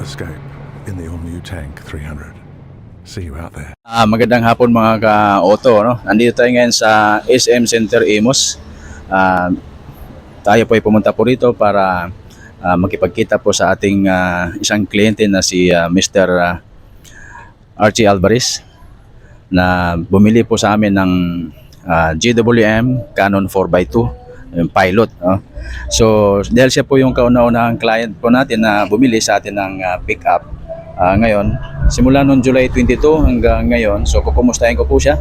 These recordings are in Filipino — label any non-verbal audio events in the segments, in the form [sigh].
Escape in the all-new Tank 300. See you out there. Ah, magandang hapon mga ka-auto. No? Nandito tayo ngayon sa SM Center Imus. Ah, tayo po ay pumunta po rito para ah, makipagkita po sa ating ah, isang kliyente na si ah, Mr. ah, Archie Alvarez na bumili po sa amin ng ah, GWM Canon 4x2 yung pilot. no? So dahil siya po yung kauna-unahang client po natin na bumili sa atin ng ah, pickup Ah, ngayon, simula noong July 22 hanggang ngayon, so kukumustahin ko po siya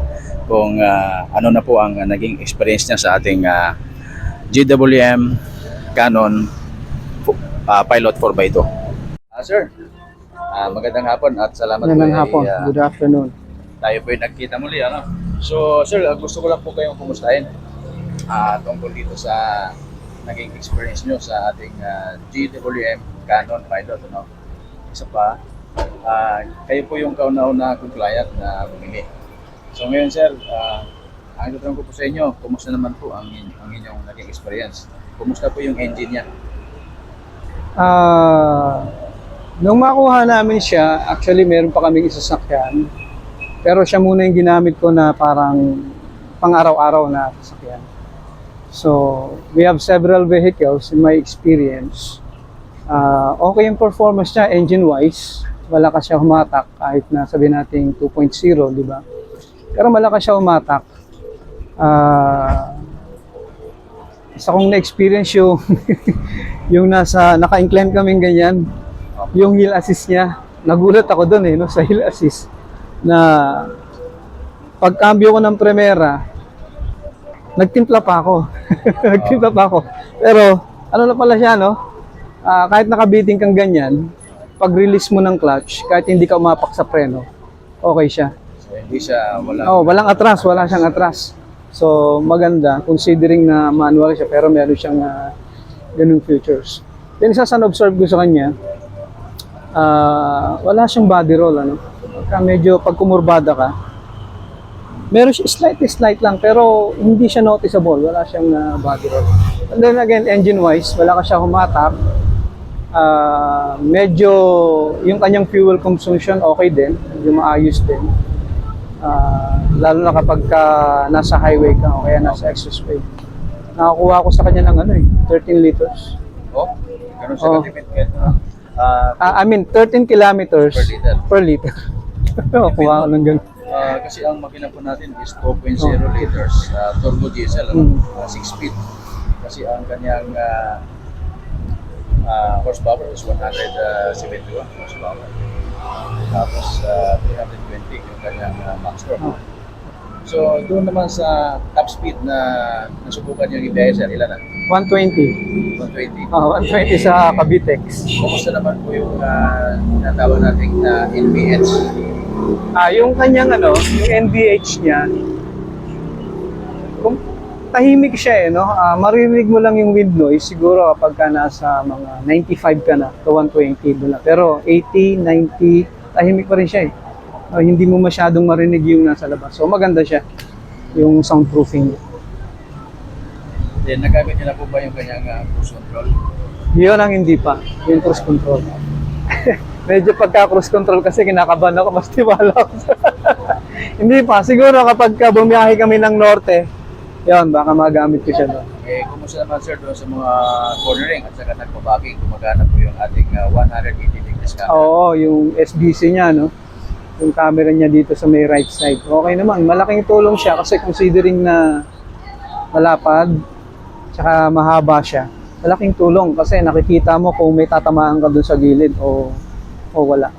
kung ah, ano na po ang ah, naging experience niya sa ating ah, GWM Canon ah, Pilot 4x2. Ah, sir, ah, magandang hapon at salamat Magandang po. hapon. eh, ah, Good afternoon. tayo po ay nagkita muli. Ano? So, sir, gusto ko lang po kayong kumustahin ah, tungkol dito sa naging experience nyo sa ating ah, GWM Canon Pilot. Ano? Isa pa, ah, kayo po yung kauna-una kong client na bumili. So ngayon, sir, ah, ang tatanong ko po sa inyo, kumusta naman po ang, ang inyong naging experience? Kumusta po yung engine niya? Ah, nung makuha namin siya, actually meron pa kaming isasakyan. Pero siya muna yung ginamit ko na parang pang-araw-araw na sasakyan. So, we have several vehicles in my experience. Ah, okay yung performance niya engine-wise. Malakas siya humatak kahit na sabihin natin 2.0, di ba? Pero malakas siya humatak. Ah, isa kong na-experience yung [laughs] yung nasa naka-incline kaming ganyan, yung hill assist niya. Nagulat ako doon eh, no, sa hill assist na pagkambyo ko ng Primera, nagtimpla pa ako. [laughs] nagtimpla pa ako. Pero ano na pala siya, no? Ah, kahit nakabiting kang ganyan, pag-release mo ng clutch, kahit hindi ka umapak sa preno, okay siya. So hindi siya wala. Oh, walang atras, wala siyang atras. So, maganda considering na manual siya pero meron siyang uh, ganung features. Then isa sa na-observe ko sa kanya, ah, wala siyang body roll ano. Pagka medyo pag kumurbada ka, meron siya slight slight lang pero hindi siya noticeable, wala siyang ah, body roll. And then again, engine-wise, wala ka siya humatak. Ah, medyo yung kanyang fuel consumption okay din, medyo maayos din. Ah, lalo na kapag ka nasa highway ka o kaya nasa expressway. Nakakuha ko sa kanya ng ano eh, 13 liters. Oh, ganun siya Oh. katipid. Ah, Ah, I mean, 13 kilometers Per liter. per liter. [laughs] Nakakuha ko ng ganun. Ah, kasi ang makina po natin is 2.0 liters ah, turbo diesel, Mm. ano? 6 speed. Kasi ang kanyang ah, ah, horsepower is 171 horsepower. Tapos ah, 320 yung kanyang ah, max torque. Oh. So doon naman sa top speed na nasubukan yung ibiyahe sir, ilan na? 120. 120. Ah, 120 sa Cavitex. Kumusta naman po yung uh, tinatawag nating na NPH? Ah, yung kanyang ano, yung NVH niya, tahimik siya eh, no? Ah, maririnig mo lang yung wind noise siguro kapag ka nasa mga 95 ka na to 120 doon lang. Pero 80, 90, tahimik pa rin siya eh. Ah, hindi mo masyadong marinig yung nasa labas. So maganda siya yung soundproofing niya. Then nagamit niyo na po ba yung kanyang uh, cruise control? Yun ang hindi pa, yung cruise control. [laughs] Medyo pagka cruise control kasi kinakabahan ako, mas tiwala ako. [laughs] hindi pa, siguro kapag ka bumiyahe kami ng norte, yun, baka magamit ko siya doon. Eh, kumusta naman sir doon sa mga cornering at saka nagpabaging gumagana po yung ating uh, 180 degrees camera? Oo, yung SBC niya, no? Yung camera niya dito sa may right side. Okay naman, malaking tulong siya kasi considering na malapad, tsaka mahaba siya. Malaking tulong kasi nakikita mo kung may tatamaan ka doon sa gilid o o wala.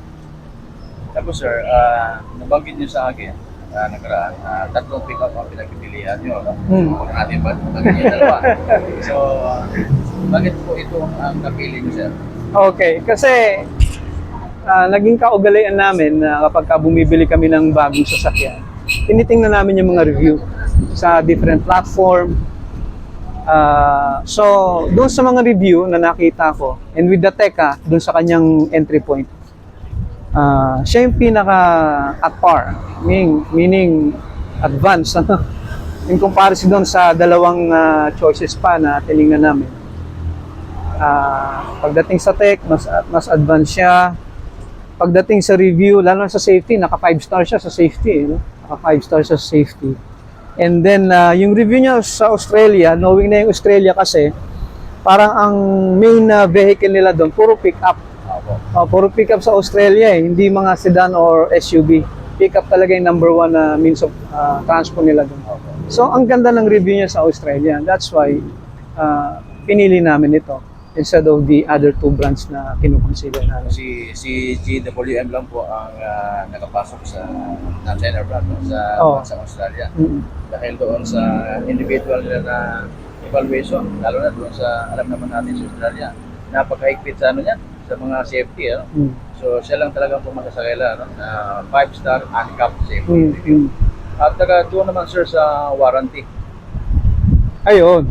Tapos sir, uh, nabanggit niyo sa akin uh, nakaraan, uh, tatlong pick-up ang pinagpipilian niyo. No? Hmm. Huwag natin ba? Niyo dalawa. [laughs] so, uh, bakit po ito ang napili niyo sir? Okay, kasi ah, naging kaugalian namin na kapag ka bumibili kami ng bagong sasakyan, tinitingnan namin yung mga review. sa different platform. Ah, so, doon sa mga review na nakita ko, and with the Teka, doon sa kanyang entry point, ah, siya yung pinaka at par, meaning, meaning advanced, [laughs] ano? in comparison doon sa dalawang ah, choices pa na tinignan namin. Ah, pagdating sa tech, mas mas advanced siya. Pagdating sa review, lalo sa safety, naka 5 star siya sa safety, eh, no? Naka 5 star siya sa safety. And then ah, yung review niya sa Australia, knowing na yung Australia kasi, parang ang main na vehicle nila doon puro pick up. Opo. Oh, puro pick up sa Australia eh, hindi mga sedan or SUV. Pick up talaga yung number one na means of ah, transport nila doon. So, ang ganda ng review niya sa Australia. That's why ah, pinili namin ito instead of the other two brands na kinukonsider namin. Si, si GWM lang po ang ah, nakapasok sa non-China brand no? sa Oo. bansang Australia. Mm. Dahil doon sa individual nila na evaluation, lalo na doon sa, alam naman natin sa Australia, napakahigpit sa ano niya, sa mga safety. Ano? Mm. So siya lang talaga po makasakila, no? na 5-star uncapped safety. Mm. Mm. At saka doon naman sir sa warranty. Ayun,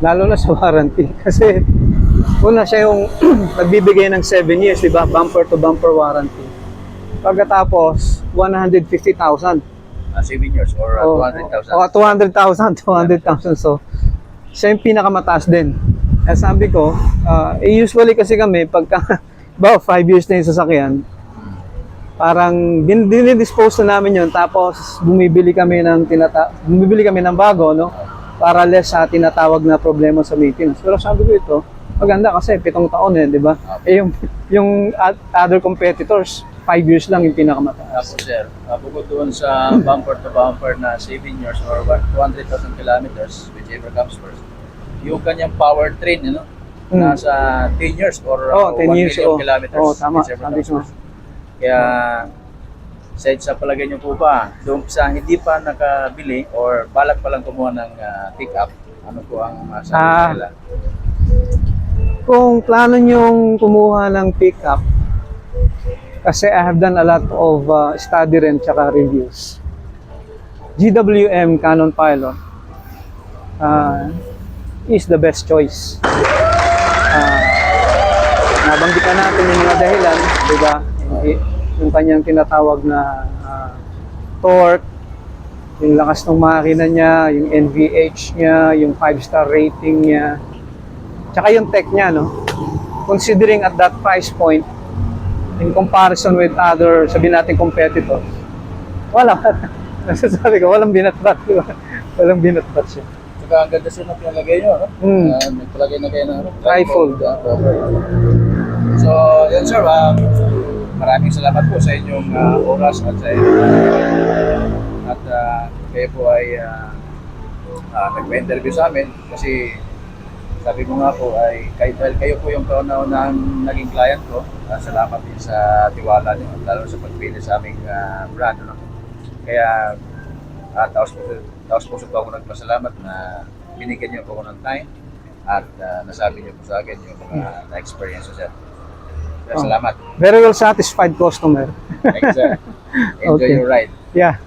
lalo na sa warranty. [laughs] Kasi una siya yung [clears throat] nagbibigay ng 7 years, di ba? Bumper to bumper warranty. Pagkatapos, 150,000. Uh, 7 years or uh, Oh, 200,000. Oh, 200,000, 200,000. So, siya yung pinakamataas din. Kaya sabi ko, ah, eh, usually kasi kami, pagka, [laughs] ba, 5 years na yung sasakyan, parang din dinidispose na namin yun, tapos bumibili kami ng tinata bumibili kami ng bago, no? Para less sa tinatawag na problema sa maintenance. Pero sabi ko ito, maganda kasi pitong taon eh, di ba? Eh yung, yung other competitors, 5 years lang yung pinakamataas. Tapos sir, uh, bukod doon sa bumper to bumper na 7 years or 200,000 kilometers, whichever comes first, yung kanyang powertrain, ano, Mm. nasa 10 years or Oh, uh, 10 1 years, million oh. kilometers, Oh, tama. Sabi ko. Kaya, sa, sa palagay niyo po ba, doon sa hindi pa nakabili or balak pa lang kumuha ng uh, pick-up, ano po ang masabi Ah. nila? Kung plano nyong kumuha ng pickup, kasi I have done a lot of uh, study rin tsaka reviews. GWM Canon Pilot uh, is the best choice. Uh, nabanggit na natin yung mga dahilan, di ba? Yung- kanyang tinatawag na uh, torque, yung lakas ng makina niya, yung NVH niya, yung 5-star rating niya, Tsaka yung tech niya, no? Considering at that price point, in comparison with other, sabihin natin competitors, wala. [laughs] Nasasabi ko, walang binatbat. di ba? walang binatbat siya. Saka ang ganda sir na pinalagay nyo, no? Mm. Uh, nagpalagay na kayo ng ano? Trifold. uh. So, yan sir, um, maraming salamat po sa inyong uh, oras at sa inyong uh, at uh, kayo po ay uh, uh, nagpa-interview sa amin kasi sabi ko nga po ay kayo, dahil kayo po yung kauna-unang naging client ko, uh, salamat din sa tiwala niyo, lalo sa pagpili sa aming uh, brand. No? Kaya at taos taos puso po ako nagpasalamat na binigyan niyo po ako ng time at uh, nasabi niyo po sa akin yung mga na-experience ko. Kaya Oh. salamat. Very well satisfied customer. Thank you sir. [laughs] Enjoy Okay. your ride. Yeah.